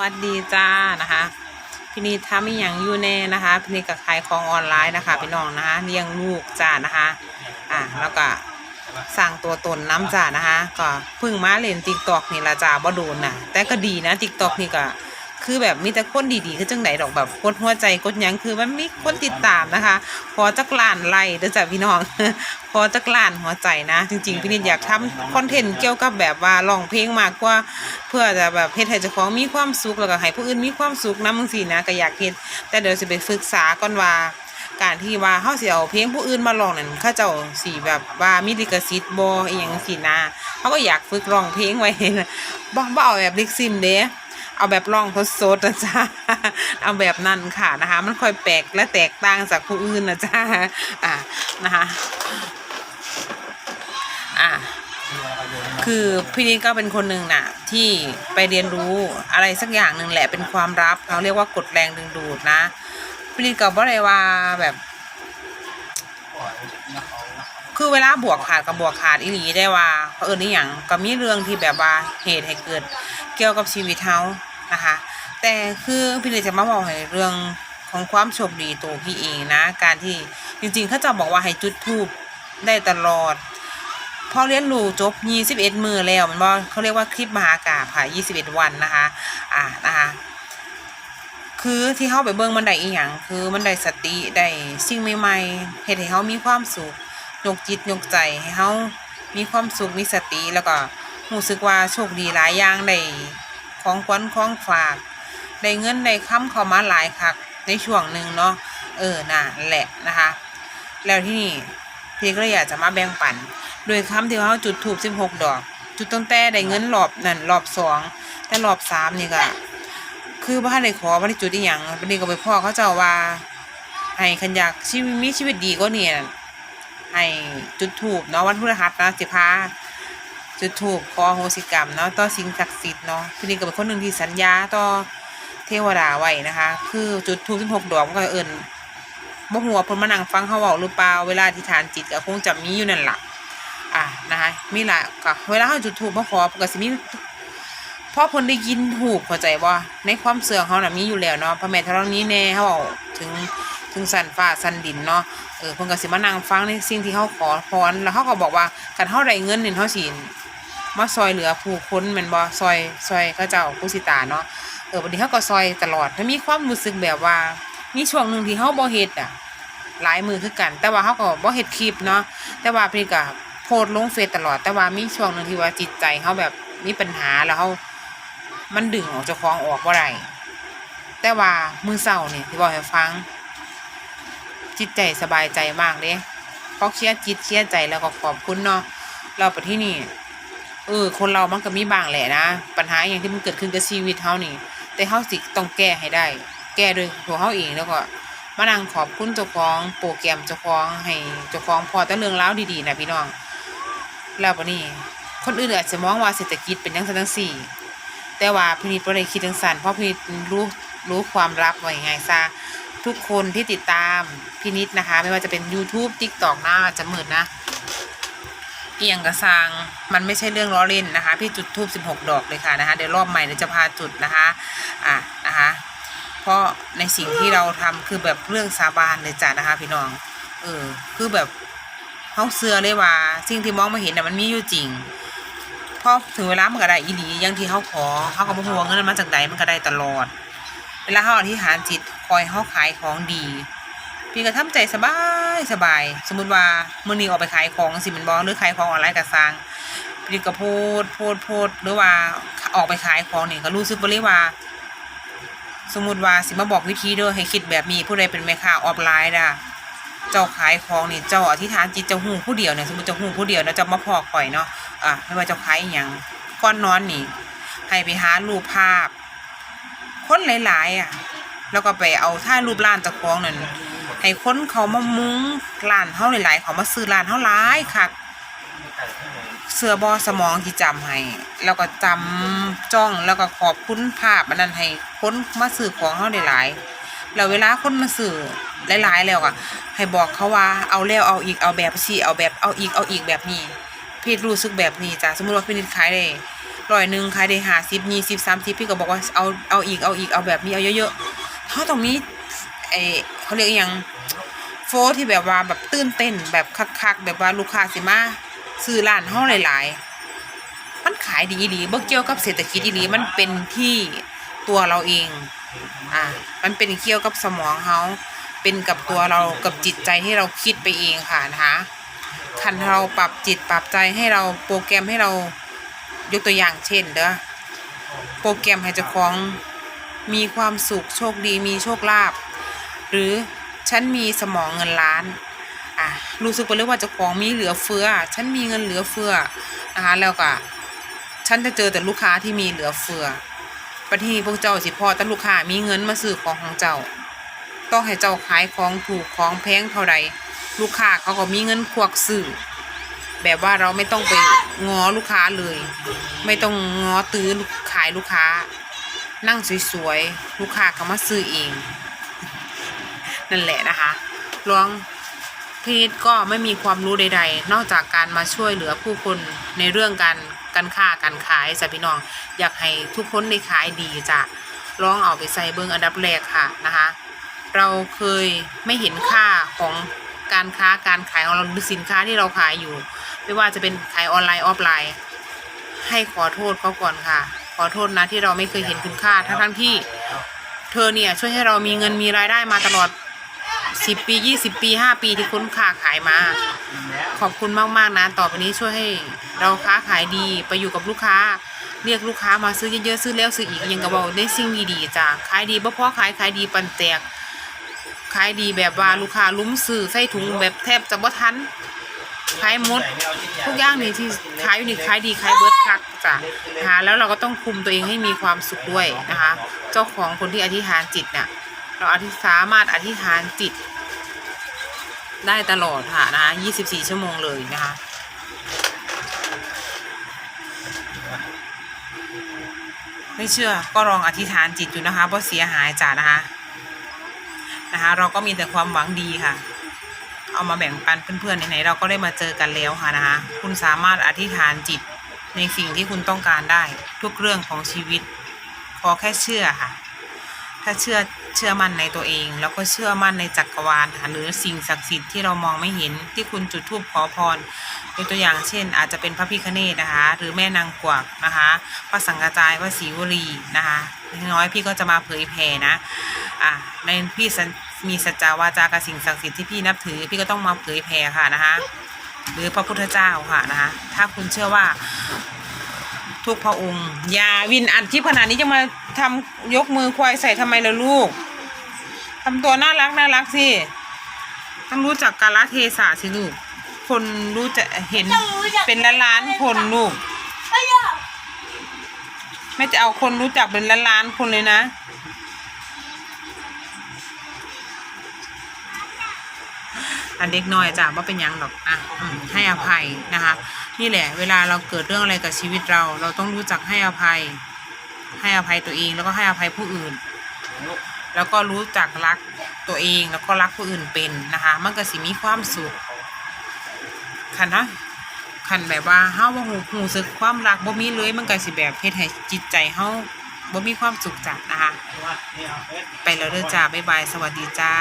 วัสดีจ้านะคะพี่นีทำอีหยังอยู่แน่นะคะพี่นีก็ขายของออนไลน์นะคะพี่น้องนะคะเลี้ยงลูกจ้านะคะอะแล้วก็สร้างตัวตนน้ำจ้านะคะ ก็เพิ่งมาเล่นติ๊กตอกนี่ละจ้าบ่โดนนะแต่ก็ดีนะติ๊กตอกนี่ก็ คือแบบมีแต่คนดีๆคือจังไหนดอกแบบกดหัวใจกดยังคือมันมีคนติดตามนะคะ พอจักลานไล่เด้อจ้าพี่น้อง พอจักลานหัวใจนะ จริงๆพี่นิดอยากทำคอนเทนต์เกี่ยวกับแบบว่าร้องเพลงมากกว่า เพื่อจะแบบเฮ็ดให้เจ้าของมีความสุขแล้วก็ให้ผู้อื่นมีความสุขนำจังซี่นะก็อยากเฮ็ดแต่เดี๋ยวสิไปศึกษาก่อนว่าการที่ว่าเฮาสิเอาเพลงผู้อื่นมาร้องนั่นเขาเจ้าสิแบบว่ามีลิขสิทธิ์บ่อีหยังจังซี่นะเฮาก็อยากฝึกร้องเพลงไว้บ่บ่เอาแบบลิกซิมเด้ เอาแบบร้องสดนะจ๊ะเอาแบบนั้นค่ะนะคะ มันค่อยแปลกและแตกต่างจากผู้อื่นนะจ๊ะอ่านะคะอ่าคือพี่นิดก็เป็นคนหนึ่งน่ะ ที่ไปเรียนรู้อะไรสักอย่างหนึ่งแหละเป็นความลับเขาเรียกว่ากฎแรงดึงดูดนะพี่นิดก็บ่ได้ว่าแบบคือเวลาบวกขาดกับบวกขาดอีหลีได้ว่าเพราะเอิญนี่อย่างก็มีเรื่องที่แบบว่าเหตุให้เกิด เกี่ยวกับชีวิตเฮานะคะ แต่คือพี่เลยจะมาบอกให้เรื่องของความโชคดีตัวพี่เองนะ การที่จริงๆเขาจะบอกว่าให้จุดทูบได้ตลอดพอเรียนรู้จบ 21 มือแล้วมันบอกเขาเรียกว่าคลิปมหากาพย์ค่ะ 21 วันนะคะ อ่านะคะคือที่เขาไปเบิ่งมันได้อีหยังคือมันได้สติได้สิ่งใหม่ๆเฮ็ดให้เขามีความสุขยกจิตยกใจให้เขามีความสุขมีสติแล้วก็ รู้สึกว่าโชคดีหลายอย่างได้ของขวัญของฝากได้เงินได้ค้ำเข้ามาหลายคักในช่วงหนึ่งเนาะเออน่ะแหละนะคะ แล้วที่นี่พี่ก็เลยอยากจะมาแบ่งปัน โดยคำที่เขาจุดถูก16ดอก จุดตั้งแต่ได้เงินรอบนั่นรอบสองแต่รอบสามนี่ก็คือบ้านในขอบ้านในจุดอีหยังวันนี้ก็ไปพ่อเขาเจ้าว่าให้ขันอยากชีวิตมีชีวิตดีก็เนี่ยให้จุดถูกเนาะวันพฤหัสนะสิพา จุดถูกขอโหสิกรรมเนาะต่อสิ่งศักดิ์สิทธิ์เนาะพี่นี่ก็เป็นคนหนึ่งที่สัญญาต่อเทวดาไว้นะคะ คือจุดถูกสิบหกดอกมันก็เอิ่นบ่หัวพิ่นมานั่งฟังเขาเว้าหรือเปล่าเวลาที่ฐานจิตก็คงจะมีอยู่นั่นล่ะอะนะคะมีหลายก็เวลาเขาจุดถูกมาขอก็สิมีพอเพิ่นได้ยินถูกเข้าใจว่าในความเสื่องเขาน่ะมีอยู่แล้วเนาะพระแม่ธรณีแน่เขาเอาถึงถึงสันฟ้าสันดินเนาะเออเพิ่นก็สิมานั่งฟังในสิ่งที่เขาขอพรแล้วเขาก็บอกว่าคันเฮาได้เงินเนี่เฮาสิ มาซอยเหลือผู้คนแม่นบ่ซอยซอยเขาเจ้าผู้สิตาเนาะเออบัดนี้เขาก็ซอยตลอดถ้ามีความรู้สึกแบบว่ามีช่วงหนึ่งที่เฮาบ่เฮ็ดอะหลายมือคือกัน แต่ว่าเขาก็บ่เฮ็ดคลิปเนาะแต่ว่าเพิ่นก็โพสต์ลงเฟซตลอด แต่ว่ามีช่วงหนึ่งที่ว่าจิตใจเขาแบบมีปัญหาแล้วเขามันดึงออกจากคองออกว่าไรแต่ว่ามือเศร้าเนี่ยที่บอกให้ฟัง จิตใจสบายใจมากเด้เพราะเคลียร์จิตเคลียร์ใจแล้วก็ขอบคุณเนาะเราไปที่นี่ เออ คนเรามันก็มีบางแหละนะ ปัญหาอย่างที่มันเกิดขึ้นกับชีวิตเฮานี่ แต่เฮาสิต้องแก้ให้ได้ แก้โดยตัวเฮาเองแล้วก็มานั่งขอบคุณเจ้าของโปรแกรมเจ้าของให้เจ้าของพอแต่เรื่องราดีๆนะพี่น้อง แล้วปะนี่คนอื่นอาจจะมองว่าเศรษฐกิจเป็นยังจังสี่ แต่ว่าพินิจบ่ได้คิดจังสันเพราะพินิจรู้รู้ความลับว่าอย่างไงซะทุกคนที่ติดตามพินิจนะคะ ไม่ว่าจะเป็น YouTube TikTok หน้าจะหมืดนะ เอียงกระซังมันไม่ใช่เรื่องล้อเล่นนะคะ พี่จุดทูบ16 ดอกเลยค่ะนะคะเดี๋ยวรอบใหม่เดี๋ยวจะพาจุดนะคะอะนะคะเพราะในสิ่งที่เราทำคือแบบเรื่องสาบานเลยจ้ะนะคะ พี่น้องเออคือแบบเขาเสือเลยว่า สิ่งที่มองไม่เห็นน่ะมันมีอยู่จริงพอถึงเวลามันก็ได้อีหลีอย่างที่เขาขอเขาก็บ่ห่วงเงินมันมาจากใดมันก็ได้ตลอด เวลาเขาอธิษฐานจิตคอยเขาขายของดี พี่ก็ทำใจสบายสบาย สมมุติว่ามื้อนี้ออกไปขายของสิมันบ่หรือขายของออนไลน์ก็สร้างพี่ก็โพดโพดโพดหรือว่าออกไปขายของนี่ก็รู้สึกบ่เลยว่า สมมุติว่าสิมาบอกวิธีเด้อให้คิดแบบนี้ผู้ใดเป็นแม่ค้าออนไลน์ด่ะเจ้าขายของนี่เจ้าอธิษฐานจิตเจ้าหูผู้เดียวเนี่ยสมมติเจ้าหูผู้เดียวนะเจ้ามาพอข่อยเนาะอะไม่ว่าเจ้าขายอย่างก้อนนอนนี่ให้ไปหารูปภาพ คนหลายๆอะ แล้วก็ไปเอาท่ารูปร้านเจ้าของนั่น ให้คนเขามามุ้งร้านเฮาหลายๆเขามาซื้อร้านเฮาหลายคักเสือบอสมองที่จำให้แล้วก็จำจ้องแล้วก็ขอบคุณภาพอันนั้นให้คนมาซื้อของเฮาหลายๆแล้วเวลาคนมาซื้อหลายๆแล้วอะให้บอกเขาว่าเอาแล้วเอาอีกเอาแบบสี่เอาแบบเอาอีกเอาอีกแบบนี้พี่รู้สึกแบบนี้จ้ะสมมติว่าพี่นิดขายได้ร้อยหนึ่งขายได้ห้าสิบยี่สิบสามสิบพี่ก็บอกว่าเอาเอาอีกเอาอีกเอาแบบนี้เอาเยอะๆเขาต้องมีไอเขาเรียกยัง ลที่แบบว่าแบบตื่นเต้นแบบคักๆแบบว่าลูกค้าสิมาซื้อร้านเฮาหลาย ๆ มันขายดีอีหลีบ่เกี่ยวกับเศรษฐกิจอีหลีมันเป็นที่ตัวเราเอง อ่า มันเป็นเกี่ยวกับสมองเฮาเป็นกับตัวเรากับจิตใจที่เราคิดไปเองค่ะนะคะคันเราปรับจิตปรับใจให้เราโปรแกรมให้เรายกตัวอย่างเช่นเด้อโปรแกรมให้เจ้าของมีความสุขโชคดีมีโชคลาภหรือ ฉันมีสมองเงินล้านอะรู้สึกไปเลยว่าเจ้าของมีเหลือเฟือ ฉันมีเงินเหลือเฟือนะคะแล้วก็ฉันจะเจอแต่ลูกค้าที่มีเหลือเฟือประที่พวกเจ้าสิพอแต่ลูกค้ามีเงินมาซื้อของของเจ้า ต้องให้เจ้าขายของถูกของแพงเท่าใดลูกค้าเขาก็มีเงินควักซื้อแบบว่าเราไม่ต้องไปง้อลูกค้าเลย ไม่ต้องง้อตื้อขายลูกค้า นั่งสวยๆ ลูกค้าก็มาซื้อเอง นั่นแหละนะคะลองพีทก็ไม่มีความรู้ใด ๆ นอกจากการมาช่วยเหลือผู้คนในเรื่องการการค้าการขายจ้ะพี่น้อง อยากให้ทุกคนได้ขายดีจ้ะลองเอาไปใส่เบิ้งอันดับแรกค่ะนะคะ เราเคยไม่เห็นค่าของการค้าการขายของเราหรือสินค้าที่เราขายอยู่ ไม่ว่าจะเป็นขายออนไลน์ออฟไลน์ ให้ขอโทษเขาก่อนค่ะ ขอโทษนะที่เราไม่เคยเห็นคุณค่าทั้งทั้งที่ เธอเนี่ยช่วยให้เรามีเงินมีรายได้มาตลอด สิบปียี่สิบปีห้าปีที่คุณค้าขายมา ขอบคุณมากๆนะต่อไปนี้ช่วยให้เราค้าขายดีไปอยู่กับลูกค้า เรียกลูกค้ามาซื้อเยอะๆซื้อแล้วซื้ออีกยังกระบอกได้สิ่งดีๆจ้ะขายดีบ่พอขายขายดีปันแตกขายดีแบบว่าลูกค้าลุ้มซื้อใส่ถุงแบบแทบจะบ่ทันขายหมดทุกอย่างนี่ที่ขายอยู่นี่ขายดีขายเบิร์ดคักจ้ะนะแล้วเราก็ต้องคุมตัวเองให้มีความสุขด้วยนะคะ เจ้าของคนที่อธิษฐานจิตเนี่ยเราอธิสามารถอธิษฐานจิต ได้ตลอดค่ะนะคะ24 ชั่วโมงเลยนะคะไม่เชื่อก็ลองอธิษฐานจิตดูนะคะเพราะเสียหายจ้ะนะคะนะคะ เราก็มีแต่ความหวังดีค่ะ เอามาแบ่งปันเพื่อนๆไหนๆเราก็ได้มาเจอกันแล้วค่ะนะคะ คุณสามารถอธิษฐานจิตในสิ่งที่คุณต้องการได้ทุกเรื่องของชีวิต ขอแค่เชื่อค่ะ ถ้าเชื่อ เชื่อมั่นในตัวเอง แล้วก็เชื่อมั่นในจักรวาลค่ะหรือสิ่งศักดิ์สิทธิ์ที่เรามองไม่เห็นที่คุณจุดธูปขอพรยกตัวอย่างเช่น อาจจะเป็นพระพิฆเนศนะคะ หรือแม่นางกวักนะคะพระสังฆจายพระศรีวลีนะคะน้อยพี่ก็จะมาเผยแผ่นะอะในพี่มีสัจจาวาจากับสิ่งศักดิ์สิทธิ์ที่พี่นับถือ พี่ก็ต้องมาเผยแผ่ค่ะนะคะหรือพระพุทธเจ้าค่ะนะคะถ้าคุณเชื่อว่าทุกพระองค์อย่าวินอัดที่ขนาดนี้จะมา ทำยกมือควายใส่ทำไมล่ะลูกทำตัวน่ารักน่ารักสิต้องรู้จักกาลเทศะสิลูก คนรู้จะเห็นเป็นล้านล้านๆคนลูกไม่จะเอาคนรู้จักเป็นล้านล้านๆคนเลยนะอันเด็กน้อยจ้ะว่าเป็นหยังหรอกอะอืมให้อภัยนะคะ นี่แหละ เวลาเราเกิดเรื่องอะไรกับชีวิตเรา เราต้องรู้จักให้อภัย ให้อภัยตัวเองแล้วก็ให้อภัยผู้อื่น แล้วก็รู้จักรักตัวเองแล้วก็รักผู้อื่นเป็นนะคะ มันก็สิมีความสุขคันนะคันแบบว่าเฮาบ่ฮู้ฮู้สึกความรักบ่มีเลยมันก็สิแบบเฮ็ดให้จิตใจเฮาบ่มีความสุขจ้ะนะคะ ไปแล้วเด้อจ้าบ๊ายบายสวัสดีจ้า